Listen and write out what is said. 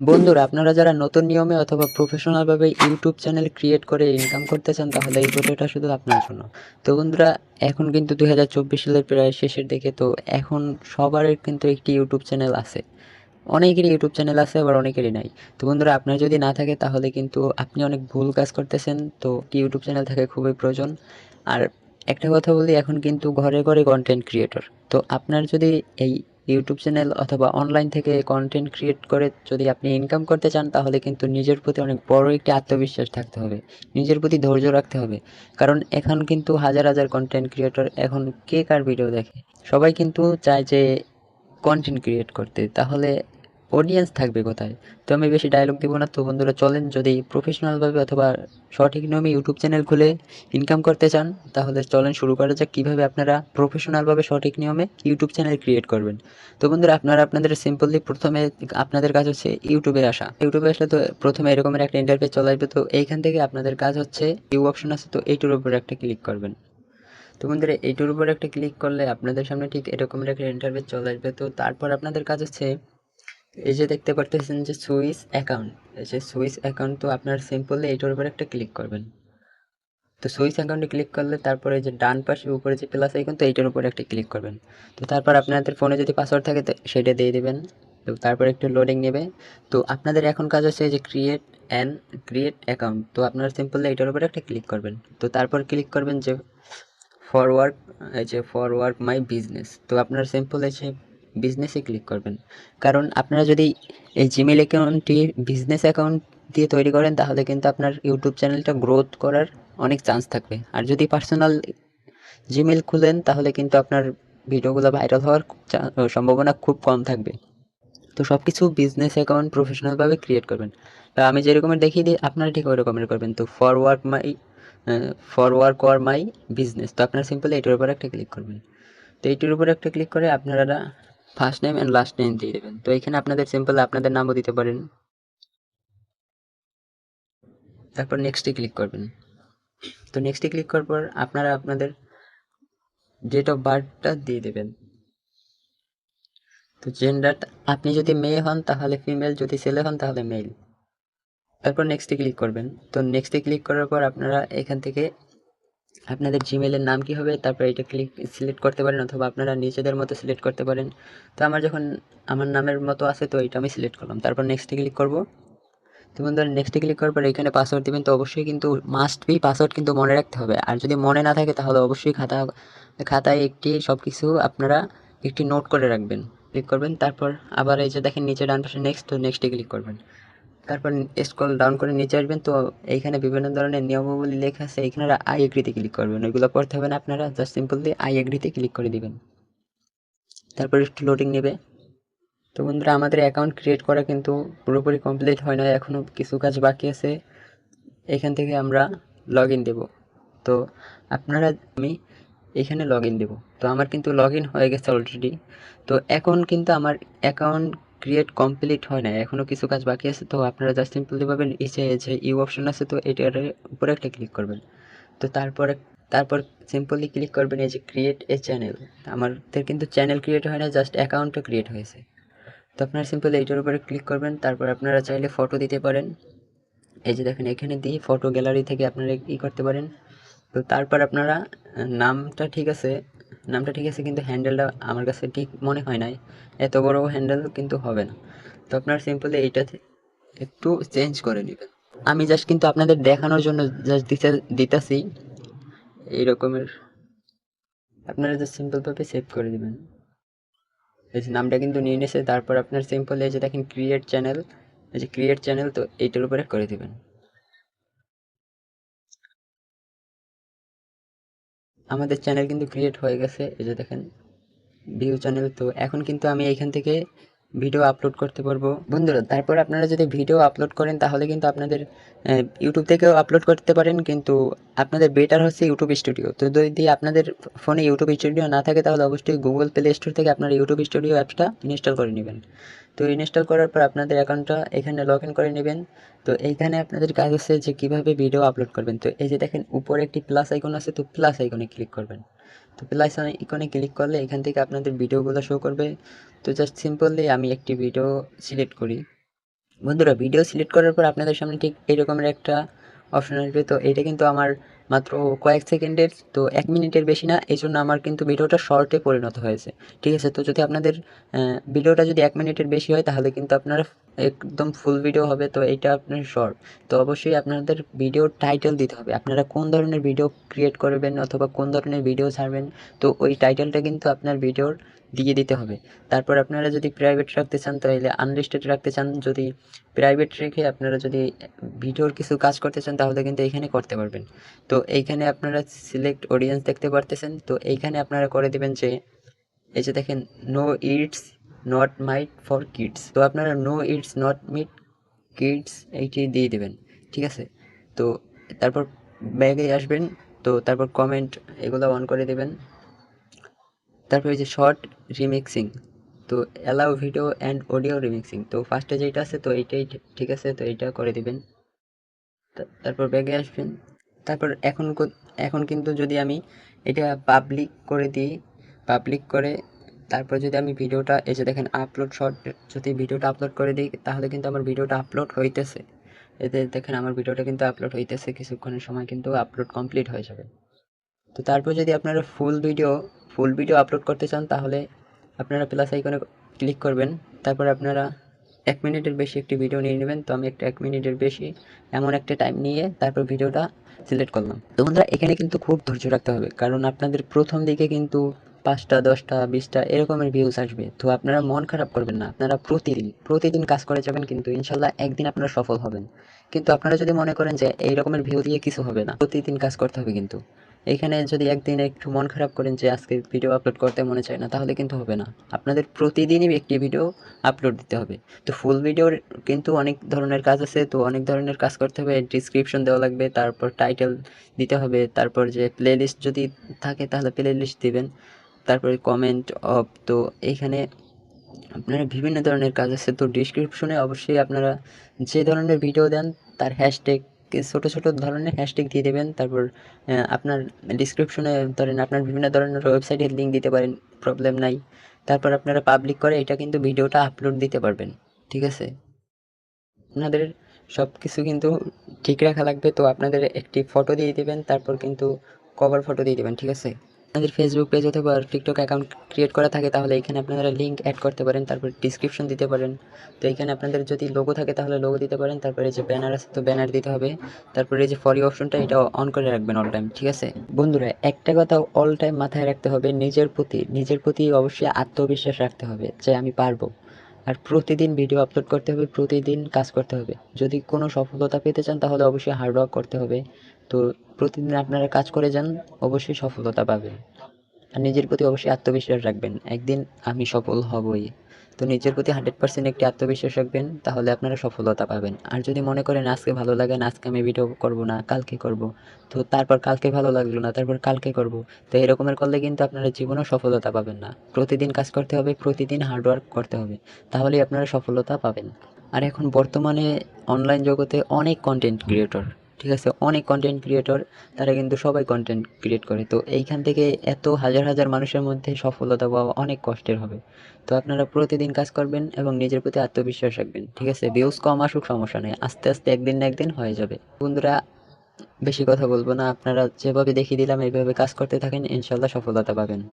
বন্ধুরা, আপনারা যারা নতুন নিয়মে অথবা প্রফেশনাল ভাবে ইউটিউব চ্যানেল ক্রিয়েট করে ইনকাম করতে চান, তাহলে এই ভিডিওটা শুধু আপনার জন্য। তো বন্ধুরা, এখন কিন্তু দুই হাজার চব্বিশ সালের প্রায় শেষের দিকে, তো এখন সবারই কিন্তু একটি ইউটিউব চ্যানেল আছে। অনেকেরই ইউটিউব চ্যানেল আছে, আবার অনেকেরই নাই। তো বন্ধুরা, আপনার যদি না থাকে, তাহলে কিন্তু আপনি অনেক ভুল কাজ করতেছেন। তো ইউটিউব চ্যানেল থাকে খুবই প্রয়োজন। আর একটা কথা বলি, এখন কিন্তু ঘরে ঘরে কন্টেন্ট ক্রিয়েটর তো আপনার যদি এই ইউটিউব চ্যানেল অথবা অনলাইন থেকে কন্টেন্ট ক্রিয়েট করে যদি আপনি ইনকাম করতে চান, তাহলে কিন্তু নিজের প্রতি অনেক বড় একটি আত্মবিশ্বাস থাকতে হবে। নিজের প্রতি ধৈর্য রাখতে হবে। কারণ এখন কিন্তু হাজার হাজার কন্টেন্ট ক্রিয়েটর এখন কে কার ভিডিও দেখে? সবাই কিন্তু চায় যে কন্টেন্ট ক্রিয়েট করতে। তাহলে অডিয়েন্স থাকবে কোথায়? তো আমি বেশি ডায়লগ দেবো না। তো বন্ধুরা, চলেন যদি প্রফেশনালভাবে অথবা সঠিক নিয়মে ইউটিউব চ্যানেল খুলে ইনকাম করতে চান, তাহলে চলেন শুরু করা যাক কীভাবে আপনারা প্রফেশনালভাবে সঠিক নিয়মে ইউটিউব চ্যানেল ক্রিয়েট করবেন। তো বন্ধুরা, আপনারা আপনাদের সিম্পলি প্রথমে আপনাদের কাজ হচ্ছে ইউটিউবে আসা। ইউটিউবে আসলে তো প্রথমে এরকমের একটা ইন্টারফেস চলে আসবে। তো এইখান থেকে আপনাদের কাজ হচ্ছে ইউ অপশন আছে, তো এইটার উপর একটা ক্লিক করবেন। তো বন্ধুরা, এইটার উপরে একটা ক্লিক করলে আপনাদের সামনে ঠিক এরকমের একটা ইন্টারফেস চলে আসবে। তো তারপর আপনাদের কাজ হচ্ছে এই যে দেখতে পারতেছেন যে সুইস অ্যাকাউন্ট এই যে সুইস অ্যাকাউন্ট তো আপনার সিম্পলি এইটার উপরে একটা ক্লিক করবেন। তো সুইচ অ্যাকাউন্টে ক্লিক করলে তারপরে যে ডান পাশে উপরে যে প্লাস আইকন তো এইটার উপরে একটা ক্লিক করবেন। তো তারপর আপনাদের ফোনে যদি পাসওয়ার্ড থাকে তো সেটা দিয়ে দেবেন। তো তারপর একটু লোডিং নেবে। তো আপনাদের এখন কাজ হচ্ছে যে ক্রিয়েট অ্যান ক্রিয়েট অ্যাকাউন্ট তো আপনারা সিম্পলি এইটার উপরে একটা ক্লিক করবেন। তো তারপর ক্লিক করবেন যে ফরওয়ার্ড এই যে ফরওয়ার্ড মাই বিজনেস তো আপনার সিম্পল এই যে বিজনেসে ক্লিক করবেন। কারণ আপনারা যদি এই জিমেল অ্যাকাউন্টটি বিজনেস অ্যাকাউন্ট দিয়ে তৈরি করেন, তাহলে কিন্তু আপনার ইউটিউব চ্যানেলটা গ্রোথ করার অনেক চান্স থাকবে। আর যদি পার্সোনাল জিমেল খুলেন, তাহলে কিন্তু আপনার ভিডিওগুলো ভাইরাল হওয়ার সম্ভাবনা খুব কম থাকবে। তো সব কিছু বিজনেস অ্যাকাউন্ট প্রফেশনালভাবে ক্রিয়েট করবেন। তো আমি যেরকমের দেখিয়ে দিই, আপনারা ঠিক ওই করবেন। তো ফরওয়ার্ড মাই ফরওয়ার্ড কর মাই বিজনেস তো আপনারা সিম্পলি এইটার উপর একটা ক্লিক করবেন। তো এইটার উপর একটা ক্লিক করে আপনারা first name and last name দিয়ে দেবেন। তো এখানে আপনাদের সিম্পল আপনাদের নামও দিতে পারেন। তারপর নেক্সটে ক্লিক করবেন। তো নেক্সটে ক্লিক করার পর আপনারা আপনাদের ডেট অফ বার্থটা দিয়ে দেবেন। তো জেন্ডার আপনি যদি মেয়ে হন তাহলে ফিমেল যদি ছেলে হন তাহলে মেল তারপর নেক্সটে ক্লিক করবেন। তো নেক্সটে ক্লিক করার পর আপনারা এখান থেকে আপনাদের জিমেলের নাম কি হবে? তারপর এটা ক্লিক সিলেক্ট করতে পারেন অথবা আপনারা নিজেদের মতো সিলেক্ট করতে পারেন। তো আমার যখন, আমার নামের মতো আছে তো এটা আমি সিলেক্ট করলাম। তারপর নেক্সটে ক্লিক করব। তো বন্ধুরা নেক্সটে ক্লিক করার পর এখানে পাসওয়ার্ড দেবেন তো অবশ্যই কিন্তু মাস্ট বি পাসওয়ার্ড কিন্তু মনে রাখতে হবে। আর যদি মনে না থাকে তাহলে অবশ্যই খাতা, খাতায় একটি সব কিছু আপনারা একটি নোট করে রাখবেন। ক্লিক করবেন, তারপর আবার এই যে দেখেন নিচে ডান পাশে নেক্সট তো নেক্সটে ক্লিক করবেন। তারপর স্ক্রল ডাউন করে নিচে আসবেন। তো এইখানে বিভিন্ন ধরনের নিয়মাবলী লেখা আছে। এখানে আই এগ্রিতে ক্লিক করবেন। ওইগুলো করতে হবে না আপনারা। জাস্ট সিম্পলি আই এগ্রিতে ক্লিক করে দিবেন। তারপর একটু লোডিং নেবে। তো বন্ধুরা, আমাদের অ্যাকাউন্ট ক্রিয়েট করা কিন্তু পুরোপুরি কমপ্লিট হয় না এখনও কিছু কাজ বাকি আছে। এখান থেকে আমরা লগ ইন দেবো। তো আপনারা আমি এখানে লগ ইন দেবো। তো আমার কিন্তু লগ ইন হয়ে গেছে অলরেডি তো এখন কিন্তু আমার অ্যাকাউন্ট ক্রিয়েট কমপ্লিট হয় না এখনও কিছু কাজ বাকি আছে, তো আপনারা জাস্ট সিম্পলি পাবেন নিচে যে ইউ অপশন আছে, তো এটার উপরে একটা ক্লিক করবেন। তো তারপরে, তারপর সিম্পলি ক্লিক করবেন এই যে ক্রিয়েট এ চ্যানেল আমাদের কিন্তু চ্যানেল ক্রিয়েট হয় না জাস্ট অ্যাকাউন্টও ক্রিয়েট হয়েছে। তো আপনারা সিম্পলি এইটার উপরে ক্লিক করবেন, তারপর আপনারা চাইলে ফটো দিতে পারেন। এই যে দেখেন, এখানে দিয়ে ফটো গ্যালারি থেকে আপনারা ই করতে পারেন। তো তারপর আপনারা নামটা ঠিক আছে নামটা ঠিক আছে, কিন্তু হ্যান্ডেলটা আমার কাছে ঠিক মনে হয় নাই। এত বড় হ্যান্ডেল কিন্তু হবে না। তো আপনারা সিম্পলি এইটাতে একটু চেঞ্জ করে নেবেন। আমি জাস্ট কিন্তু আপনাদের দেখানোর জন্য জাস্ট দিতে, দিতেছি। এই রকমের আপনারা জাস্ট সিম্পলভাবে সেভ করে দিবেন। এই যে নামটা কিন্তু নিয়ে নিয়েছে, তারপর আপনার সিম্পল এই যে দেখেন ক্রিয়েট চ্যানেল এই যে ক্রিয়েট চ্যানেল তো এইটার উপরে করে দিবেন। আমাদের চ্যানেল কিন্তু ক্রিয়েট হয়ে গেছে, এই যে দেখেন ভিউ চ্যানেল তো এখন কিন্তু আমি এখান থেকে ভিডিও আপলোড করতে পারব। বন্ধুরা, তারপর আপনারা যদি ভিডিও আপলোড করেন, তাহলে কিন্তু আপনাদের ইউটিউব থেকেও আপলোড করতে পারেন, কিন্তু আপনাদের বেটার হচ্ছে ইউটিউব স্টুডিও তো যদি আপনাদের ফোনে ইউটিউব স্টুডিও না থাকে, তাহলে অবশ্যই গুগল প্লে স্টোর থেকে আপনার ইউটিউব স্টুডিও অ্যাপসটা ইনস্টল করে নেবেন। তো ইনস্টল করার পর আপনাদের অ্যাকাউন্টটা এখানে লগ ইন করে নেবেন। তো এইখানে আপনাদের কাজ হচ্ছে যে কীভাবে ভিডিও আপলোড করবেন। তো এই যে দেখেন, উপরে একটি প্লাস আইকন আছে, তো প্লাস আইকনে ক্লিক করবেন। তো প্লাস আইকনে ক্লিক করলে এখান থেকে আপনাদের ভিডিওগুলো শো করবে। তো জাস্ট সিম্পলি আমি একটি ভিডিও সিলেক্ট করি। বন্ধুরা ভিডিও সিলেক্ট করার পর আপনাদের সামনে ঠিক এরকমের একটা অপশন আসবে। তো এটা কিন্তু আমার মাত্র কয়েক সেকেন্ডের তো এক মিনিটের বেশি না এই জন্য আমার কিন্তু ভিডিওটা শর্টে পরিণত হয়েছে। ঠিক আছে, তো যদি আপনাদের ভিডিওটা যদি এক মিনিটের বেশি হয়, তাহলে কিন্তু আপনার একদম ফুল ভিডিও হবে, তো এটা আপনার শর্ট তো অবশ্যই আপনাদের ভিডিওর টাইটেল দিতে হবে। আপনারা কোন ধরনের ভিডিও ক্রিয়েট করবেন অথবা কোন ধরনের ভিডিও ছাড়বেন, তো ওই টাইটেলটা কিন্তু আপনার ভিডিওর দিয়ে দিতে হবে। তারপর আপনারা যদি প্রাইভেট রাখতে চান, তাহলে আনলিস্টেড রাখতে চান। যদি প্রাইভেট রেখে আপনারা যদি ভিডিওর কিছু কাজ করতে চান, তাহলে কিন্তু এইখানে করতে পারবেন। তো এইখানে আপনারা সিলেক্ট অডিয়েন্স দেখতে পারতেছেন। তো এইখানে আপনারা করে দেবেন যে, এই যে দেখেন no it's not made for kids তো আপনারা no it's not made kids এইটি দিয়ে দেবেন। ঠিক আছে? তো তারপর ব্যাগে আসবেন। তো তারপর কমেন্ট এগুলো অন করে দেবেন। তারপর যে শর্ট রিমিক্সিং তো allow video and audio remixing তো ফার্স্টে যেটা আছে তো এইটাই ঠিক আছে, তো এইটা করে দিবেন। তারপর ব্যাগে আসবেন। তারপর এখন এখন কিন্তু যদি আমি এটা পাবলিক করে দিই পাবলিক করে, তারপর যদি আমি ভিডিওটা এই যে দেখেন আপলোড শর্ট যদি ভিডিওটা আপলোড করে দিই, তাহলে কিন্তু আমার ভিডিওটা আপলোড হইতেছে। এতে দেখেন আমার ভিডিওটা কিন্তু আপলোড হইতেছে, কিছুক্ষণের সময় কিন্তু আপলোড কমপ্লিট হয়ে যাবে। তো তারপর যদি আপনারা full video full video upload করতে চান, তাহলে আপনারা প্লাস আইকনে ক্লিক করবেন। তারপর আপনারা এক মিনিটের বেশি একটি ভিডিও নিয়ে নেবেন। তো আমি একটা এক মিনিটের বেশি এমন একটা টাইম নিয়ে তারপর ভিডিওটা সিলেক্ট করলাম। তো বন্ধুরা, এখানে কিন্তু খুব ধৈর্য রাখতে হবে। কারণ আপনাদের প্রথম দিকে কিন্তু পাঁচটা, দশটা, বিশটা এরকমের ভিউজ আসবে। তো আপনারা মন খারাপ করবেন না। আপনারা প্রতিদিন প্রতিদিন কাজ করে যাবেন কিন্তু ইনশাল্লাহ একদিন আপনারা সফল হবেন। কিন্তু আপনারা যদি মনে করেন যে এই রকমের ভিউ দিয়ে কিছু হবে না, প্রতিদিন কাজ করতে হবে কিন্তু। এইখানে যদি একদিন একটু মন খারাপ করেন যে আজকে ভিডিও আপলোড করতে মনে চায় না, তাহলে কিন্তু হবে না। আপনাদের প্রতিদিনই একটি ভিডিও আপলোড দিতে হবে। তো ফুল ভিডিওর কিন্তু অনেক ধরনের কাজ আছে, তো অনেক ধরনের কাজ করতে হবে। ডিসক্রিপশন দেওয়া লাগবে, তারপর টাইটেল দিতে হবে, তারপর যে প্লেলিস্ট যদি থাকে তাহলে প্লেলিস্ট দিবেন। তারপরে কমেন্ট অফ তো এইখানে আপনারা বিভিন্ন ধরনের কাজ আছে। তো ডিসক্রিপশনে অবশ্যই আপনারা যে ধরনের ভিডিও দেন, তার হ্যাশট্যাগ ছোট ছোট ধরনের হ্যাশট্যাগ দিয়ে দেবেন। তারপর আপনার ডিসক্রিপশনে ধরেন আপনার বিভিন্ন ধরনের ওয়েবসাইটের লিঙ্ক দিতে পারেন প্রবলেম নাই। তারপর আপনারা পাবলিক করে এটা কিন্তু ভিডিওটা আপলোড দিতে পারবেন, ঠিক আছে? আপনাদের সব কিছু কিন্তু ঠিক রাখা লাগবে। তো আপনাদের একটি ফটো দিয়ে দেবেন, তারপর কিন্তু কভার ফটো দিয়ে দেবেন, ঠিক আছে? আপনাদের ফেসবুক পেজ অথবা টিকটক অ্যাকাউন্ট ক্রিয়েট করা থাকে, তাহলে এখানে আপনারা লিঙ্ক অ্যাড করতে পারেন, তারপর ডিসক্রিপশন দিতে পারেন। তো এখানে আপনাদের যদি লোগো থাকে, তাহলে লোগো দিতে পারেন, তারপরে যে ব্যানার আছে, তো ব্যানার দিতে হবে। তারপরে এই যে ফরি অপশনটা এটা অন করে রাখবেন অল টাইম ঠিক আছে? বন্ধুরা, একটা কথা অল টাইম মাথায় রাখতে হবে, নিজের প্রতি নিজের প্রতি অবশ্যই আত্মবিশ্বাস রাখতে হবে যে আমি পারব। আর প্রতিদিন ভিডিও আপলোড করতে হবে, প্রতিদিন কাজ করতে হবে। যদি কোনো সফলতা পেতে চান, তাহলে অবশ্যই হার্ড ওয়ার্ক করতে হবে। তো প্রতিদিন আপনারা কাজ করে যান, অবশ্যই সফলতা পাবেন। আর নিজের প্রতি অবশ্যই আত্মবিশ্বাস রাখবেন। একদিন আমি সফল হবই। তো নিজের প্রতি হান্ড্রেড পার্সেন্ট একটি আত্মবিশ্বাস রাখবেন, তাহলে আপনারা সফলতা পাবেন। আর যদি মনে করেন আজকে ভালো লাগে না, আজকে আমি ভিডিও করব না, কালকে করব, তো তারপর কালকে ভালো লাগল না, তারপর কালকে করব, তো এরকমের করলে কিন্তু আপনারা জীবনেও সফলতা পাবেন না। প্রতিদিন কাজ করতে হবে, প্রতিদিন হার্ডওয়ার্ক করতে হবে, তাহলেই আপনারা সফলতা পাবেন। আর এখন বর্তমানে অনলাইন জগতে অনেক কন্টেন্ট ক্রিয়েটর ঠিক আছে? অনেক কন্টেন্ট ক্রিয়েটর তারা কিন্তু সবাই কন্টেন্ট ক্রিয়েট করে। তো এইখান থেকে এত হাজার হাজার মানুষের মধ্যে সফলতা পাওয়া অনেক কষ্টের হবে। তো আপনারা প্রতিদিন কাজ করবেন এবং নিজের প্রতি আত্মবিশ্বাস রাখবেন, ঠিক আছে? ভিউজ কম আসুক, সমস্যা নেই। আস্তে আস্তে একদিন না একদিন হয়ে যাবে। বন্ধুরা, বেশি কথা বলব না। আপনারা যেভাবে দেখিয়ে দিলাম, এইভাবে কাজ করতে থাকেন ইনশাল্লাহ সফলতা পাবেন।